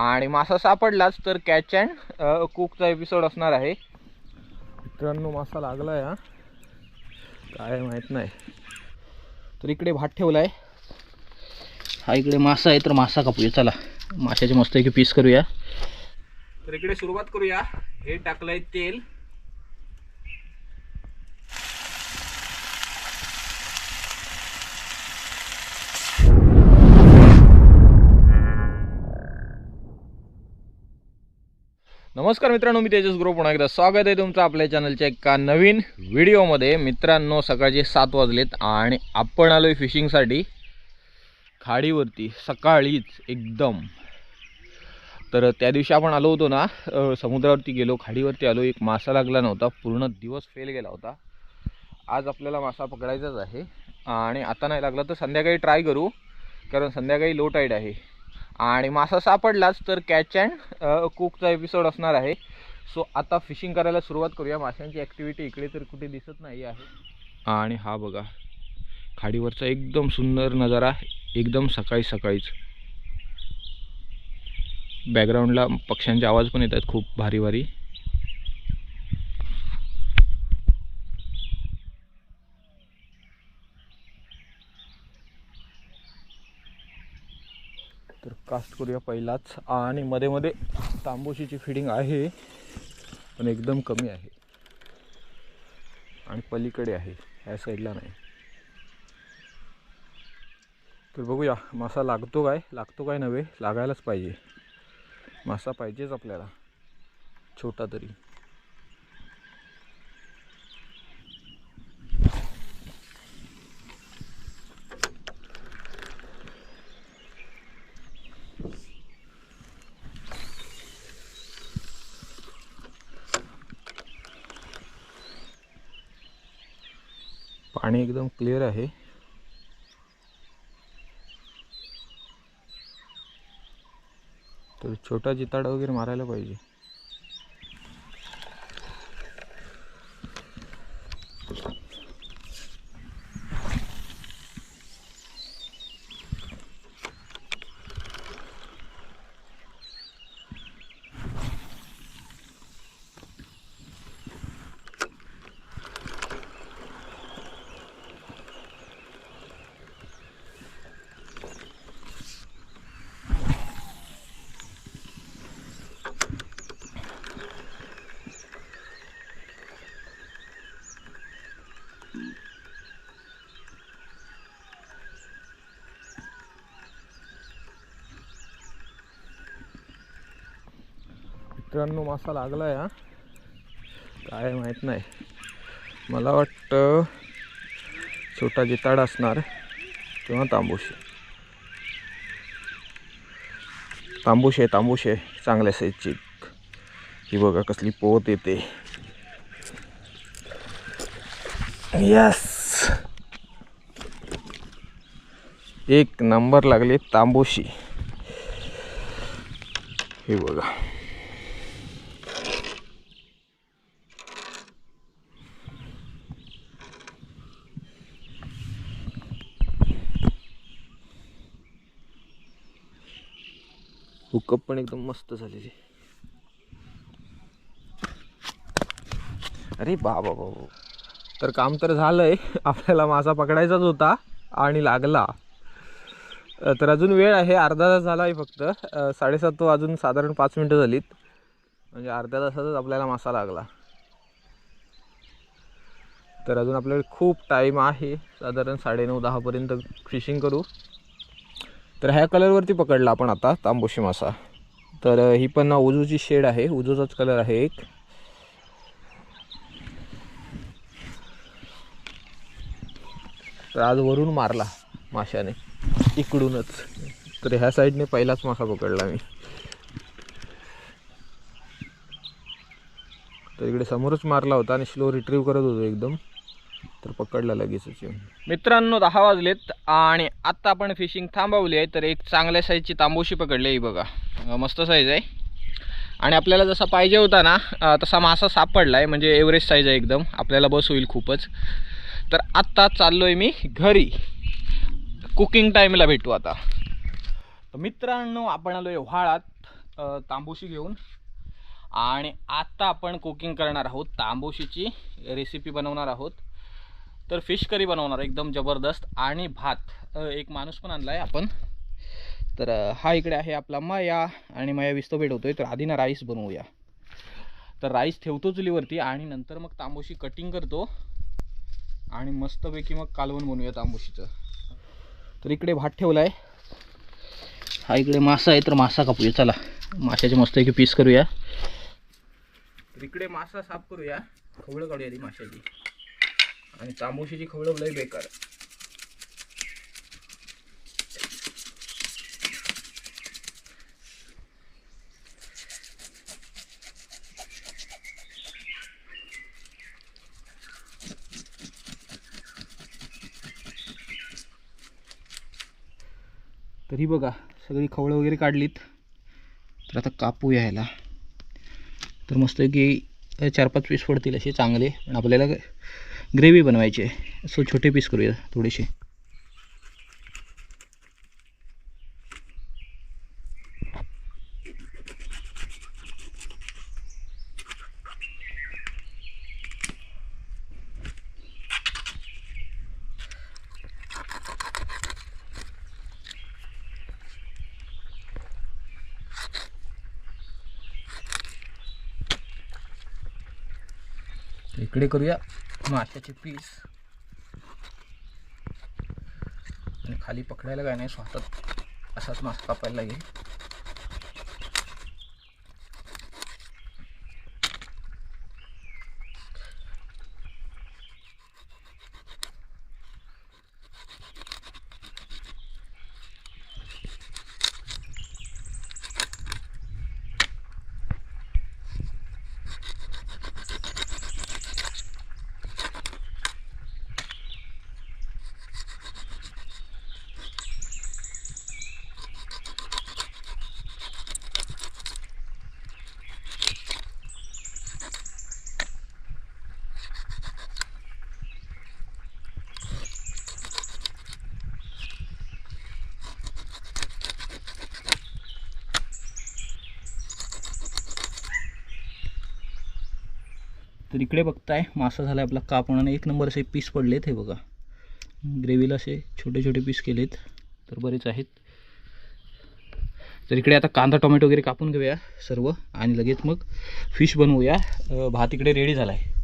आणि मासा सापडलाच तर कॅच अँड कुकचा एपिसोड असणार आहे. मित्रांनो मासा लागला या काय माहीत नाही. तर इकडे भात ठेवला आहे हा इकडे मासा आहे तर मासा कापूया. चला माशाचे मस्त एक पीस करूया. तर इकडे सुरुवात करूया. हे टाकलंय तेल. नमस्कार मित्रांनो मी तेजस ग्रुप. पुन्हा एकदा स्वागत आहे तुमचं आपल्या चॅनलच्या एका नवीन व्हिडिओमध्ये. मित्रांनो सकाळचे सात वाजलेत आणि आपण आलो आहे फिशिंगसाठी. खाडीवरती सकाळीच एकदम. तर त्या दिवशी आपण आलो होतो ना समुद्रावरती गेलो. खाडीवरती आलो. एक मासा लागला नव्हता. पूर्ण दिवस फेल गेला होता. आज आपल्याला मासा पकडायचाच आहे. आणि आता नाही लागला तर संध्याकाळी ट्राय करू. कारण संध्याकाळी लो टाईड आहे. आणि मासा सापडलाच तर कॅच अँड कुकचा एपिसोड असणार आहे. सो आता फिशिंग करायला सुरुवात करूया. माशांची ॲक्टिव्हिटी इकडे तर कुठे दिसत नाही आहे. आणि हा बघा खाडीवरचा एकदम सुंदर नजारा एकदम सकाळी सकाळीच. बॅकग्राऊंडला पक्ष्यांचे आवाज पण येत आहेत खूप भारी भारी तर कास्ट करूया पहिलाच. आणि मध्ये मध्ये तांबोशीची फिडिंग आहे पण एकदम कमी आहे. आणि पलीकडे आहे ह्या साईडला नाही. तर बघूया मासा लागतो काय? लागतो काय नव्हे? लागायलाच पाहिजे. मासा पाहिजेच आपल्याला. छोटा तरी. पाणी एकदम क्लिअर आहे. तर छोटा जिताडा वगैरे मारायला पाहिजे. मित्रांनो मासा लागला या काय माहीत नाही. मला वाटतं छोटा जिताड असणार किंवा तांबूशी तांबूश आहे तांबूश आहे चांगल्या साईजची ही बघा कसली पोत येते. यस एक नंबर लागले तांबूशी. हे बघा. हुकअप पण एकदम मस्त झालेली अरे बाबा बाबा तर काम तर झालंय. आपल्याला मासा पकडायचाच होता आणि लागला. तर अजून वेळ आहे. अर्धा तास झाला आहे फक्त साडेसात साडेसात अजून साधारण पाच मिनटं झालीत. म्हणजे अर्ध्या तासातच आपल्याला मासा लागला. तर अजून आपल्याकडे खूप टाईम आहे. साधारण साडेनऊ दहापर्यंत फिशिंग करू. तर ह्या कलरवरती पकडला आपण आता तांबोशी मासा. तर ही पण उजूची शेड आहे. उजूचाच कलर आहे एक. तर आज वरून मारला माशाने इकडूनच. तर ह्या साईडने पहिलाच मासा पकडला मी. तर इकडे समोरच मारला होता आणि स्लो रिट्रीव्ह करत होतो एकदम. तर पकडला लगेचच येऊन मित्रांनो दहा वाजलेत आणि आत्ता आपण फिशिंग थांबवली आहे तर एक चांगल्या साईजची तांबोशी पकडली आहे बघा. मस्त साईज आहे. आणि आपल्याला जसा पाहिजे होता ना तसा मासा सापडला आहे म्हणजे एव्हरेज साईज आहे एकदम. आपल्याला बस होईल खूपच. तर आत्ता चाललो आहे मी घरी. कुकिंग टाईमला भेटू आता. तर मित्रांनो आपण आलो आहे व्हाळात तांबोशी घेऊन. आणि आत्ता आपण कुकिंग करणार आहोत तांबोशीची रेसिपी बनवणार आहोत. तर फिश करी बनवणार एकदम जबरदस्त. आणि भात एक माणूस पण आणला आहे आपण. तर हा इकडे आहे आपला मया आणि मया विस्तो आहे तर आधी ना राईस बनवूया. तर राईस ठेवतो चुलीवरती आणि नंतर मग तांबोशी कटिंग करतो. आणि मस्तपैकी मग कालवण बनवूया तांबोशीचं. तर इकडे भात ठेवला आहे हा इकडे मासा आहे तर मासा कापूया. चला माशाचे मस्तपैकी पीस करूया. तर इकडे मासा साफ करूया. खवळं काढूया आधी माशाची. आणि तांबूशीची खवळं लय बेकार. तरी बघा सगळी खवळं वगैरे काढलीत. तर आता कापू यायला तर मस्त की चार पाच पीस पडतील असे चांगले पण आपल्याला ग्रेव्ही बनवायची आहे. सो छोटे पीस करूया थोडेसे. इकडे करूया. माशाचे पीस आणि खाली पकडायला काय नाही स्वतः असाच मासा कापायला लागेल. तर इकडे बघताय मासा झाला आपला कापणाने एक नंबर असे पीस पडलेत हे बघा. ग्रेव्हीला असे छोटे छोटे पीस केलेत. तर बरेच आहेत. तर इकडे आता कांदा टोमॅटो वगैरे कापून घेऊया सर्व. आणि लगेच मग फिश बनवूया. भात इकडे रेडी झाला आहे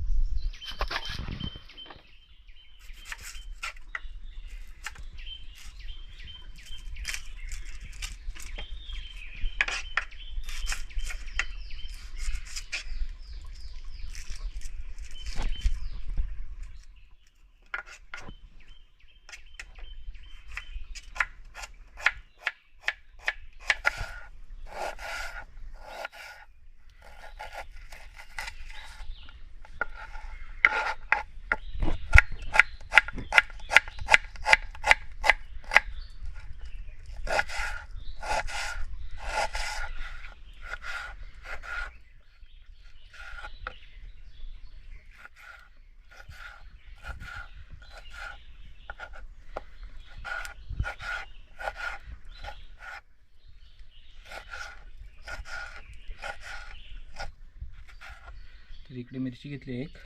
तर इकडे मिरची घेतली एक.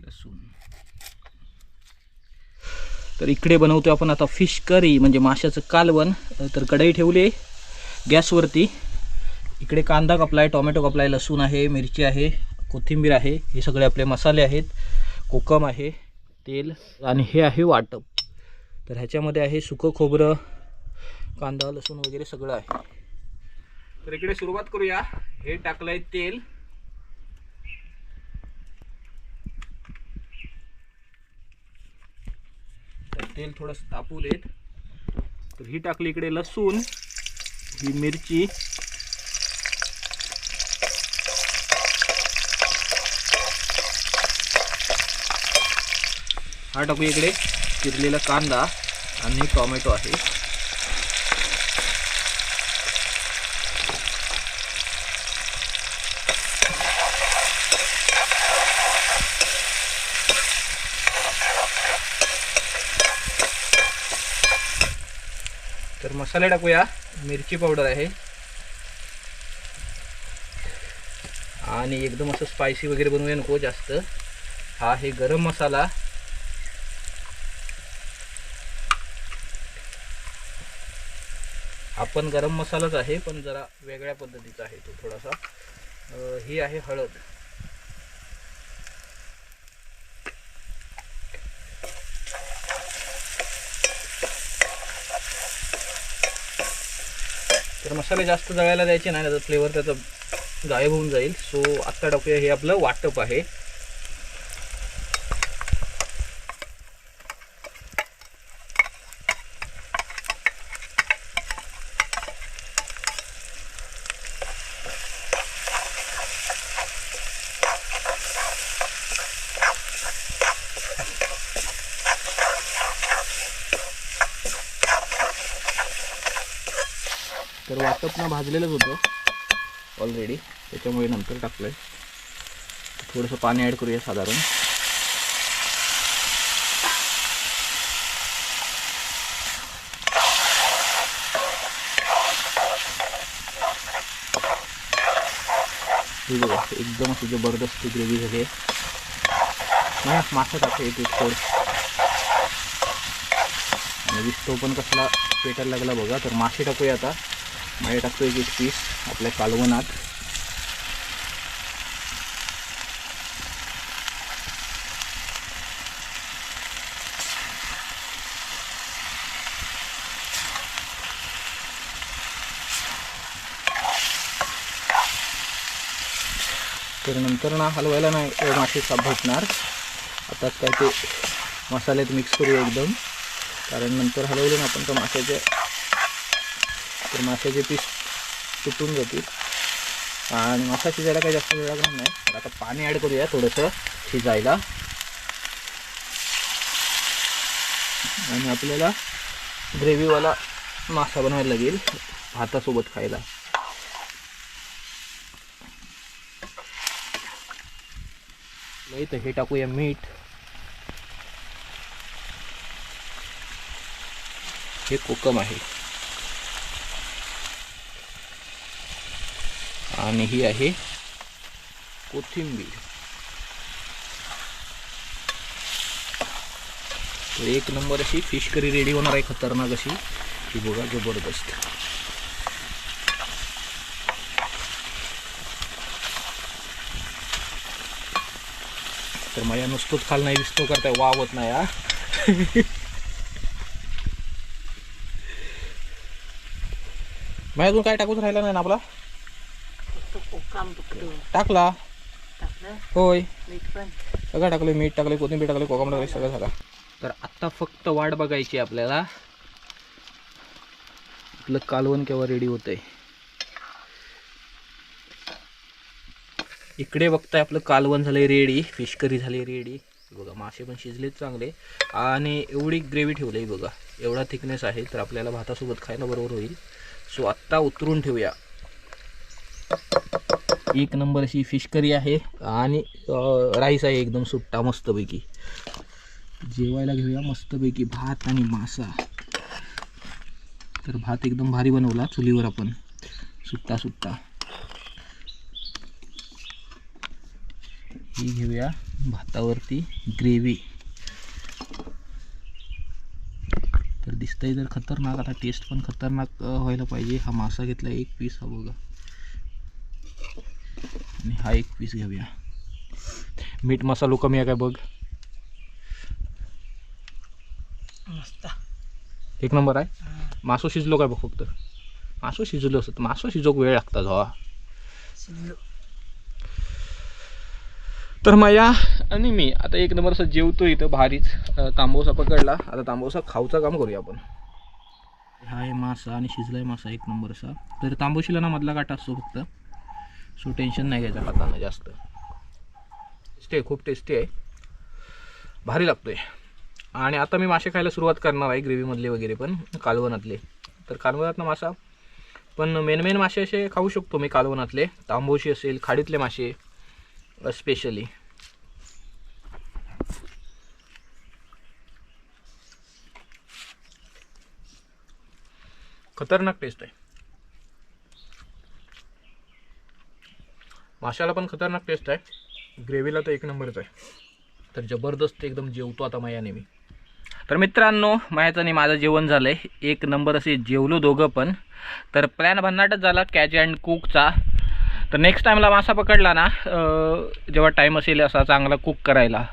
लसूण. तर इकडे बनवतो आपण आता फिश करी म्हणजे माशाचं कालवण. तर कढई ठेवली आहे गॅसवरती. इकडे कांदा कापलाय टोमॅटो कापलाय लसूण आहे मिरची आहे कोथिंबीर आहे हे सगळे आपले मसाले आहेत. कोकम आहे तेल आणि हे आहे वाटप. तर ह्याच्यामध्ये आहे सुकं खोबरं कांदा लसूण वगैरे सगळं आहे. तर इकडे सुरुवात करूया. हे टाकलंय तेल. तेल थोडंसं तापू देत. तर ही टाकली इकडे लसूण ही मिरची. हा टाकू इकडे चिरलेला कांदा आणि टोमॅटो आहे. तर मसाले टाकूया. मिरची पावडर आहे. आणि एकदम असं स्पायसी वगैरे बनवूया नको जास्त. हा हे गरम मसाला. आपण गरम मसालाच आहे पण जरा वेगळ्या पद्धतीचा आहे तो थोडासा. ही आहे हळद. तर मसाले जास्त जळायला द्यायचे नाही तर फ्लेवर त्याचा गायब होऊन जाईल. सो आत्ता टाकूया हे आपलं वाटप आहे. तर वाटप ना भाजलेलंच होतं. ऑलरेडी त्याच्यामुळे नंतर टाकलं आहे थोडंसं पाणी ॲड करूया साधारण. बघा एकदम अशी जबरदस्त ग्रेव्ही झाली आहे मासा टाकतो एक एक थोड. आणि दिसतो पण कसला पेटायला लागला बघा तर मासे टाकूया आता. मध्ये टाकतो एक एक पीस आपल्या कालवनात. तर नंतर ना हलवायला नाही मासे साफ भेटणार. आताच काय ते मसाल्यात मिक्स करू एकदम. कारण नंतर हलवलं ना आपण तर माशाच्या तर माशाचे पीस तुटून जातील. आणि मासा शिजायला काही जास्त वेळ लागणार नाही. तर आता पाणी ॲड करूया थोडंसं शिजायला. आणि आपल्याला ग्रेव्हीवाला मासा बनवायला लागेल भातासोबत खायला. नाही तर हे टाकूया मीठ. हे कोकम आहे. आणि ही आहे कोथिंबीर. तर एक नंबर अशी फिश करी रेडी होणार आहे खतरनाक अशी. ही बघा जबरदस्त. तर माझ्या नुसतंच खाल नाही दिसतो करताय वावत नाही हा. मग अजून काय टाकूच राहिला नाही ना आपला? टाकला? होय. सगळं टाकलं मीठ टाकलं कोथिंबीर टाकलं कोकम टाकलं सगळं झालं. तर आत्ता फक्त वाट बघायची आपल्याला. आपलं कालवण केव्हा रेडी होतंय. इकडे बघताय आपलं कालवण झालंय रेडी फिश करी झाली रेडी बघा मासे पण शिजलेत चांगले. आणि एवढी ग्रेव्ही ठेवली बघा. एवढा थिकनेस आहे तर आपल्याला भातासोबत खायला बरोबर होईल. सो आत्ता उतरून ठेवूया. एक नंबर अशी फिश करी आहे आणि राईस आहे एकदम सुट्टा मस्तपैकी. जेवायला घेऊया मस्तपैकी भात आणि मासा. तर भात एकदम भारी बनवला चुलीवर आपण. सुट्टा सुट्टा. ही घेऊया भातावरती ग्रेव्ही. तर दिसतंय जर खतरनाक आता टेस्ट पण खतरनाक व्हायला पाहिजे. हा मासा घेतला एक पीस हा बघा. आणि हा एक पीस घेऊया. मीठ मसालो कमी आहे काय बघ? मस्त. एक नंबर आहे? मासो शिजलो काय बघ फक्त. मासो शिजलो असत मासो शिजोक वेळ लागतात हवा शिजलो. तर माया आणि मी आता एक नंबर असं जेवतो इथं भारीच. तांबोसा पकडला. आता तांबोसा खाऊचं काम करूया आपण. हा आहे मासा आणि शिजलाय मासा एक नंबर असा. तर तांबोशीला ना मधला काटा असतो फक्त. सो टेन्शन नाही घ्यायचं खाताना जास्त. टेस्टी आहे खूप टेस्टी आहे. भारी लागतोय. आणि आता मी मासे खायला सुरुवात करणार आहे ग्रेव्हीमधले वगैरे पण कालवनातले. तर कालवनातनं मासा पण मेन मेन मासे असे खाऊ शकतो मी कालवनातले. तांबोशी असेल खाडीतले मासे स्पेशली खतरनाक टेस्ट आहे. माशाला पण खतरनाक टेस्ट आहे. ग्रेव्हीला तर एक नंबरच आहे. तर जबरदस्त एकदम जेवतो आता माया नेहमी तर मित्रांनो मायाचं आणि माझं जेवण झालं आहे एक नंबर असे जेवलो दोघं पण. तर प्लॅन भन्नाटच झाला कॅच अँड कुकचा तर नेक्स्ट टाईमला मासा पकडला ना जेव्हा टाईम असेल असा चांगला कुक करायला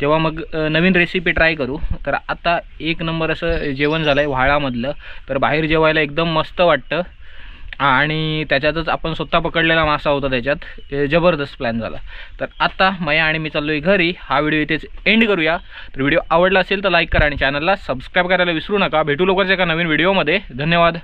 तेव्हा मग नवीन रेसिपी ट्राय करू. तर आता एक नंबर असं जेवण झालं आहे व्हाळामधलं. तर बाहेर जेवायला एकदम मस्त वाटतं. आणि त्याच्यातच आपण स्वतः पकडलेला मासा होता त्याच्यात. जबरदस्त प्लॅन झाला. तर आत्ता मया आणि मी चाललो आहे घरी. हा व्हिडिओ इथेच एंड करूया. तर व्हिडिओ आवडला असेल तर लाईक करा आणि चॅनलला सबस्क्राईब करायला विसरू नका. भेटू लवकरच एका नवीन व्हिडिओमध्ये धन्यवाद.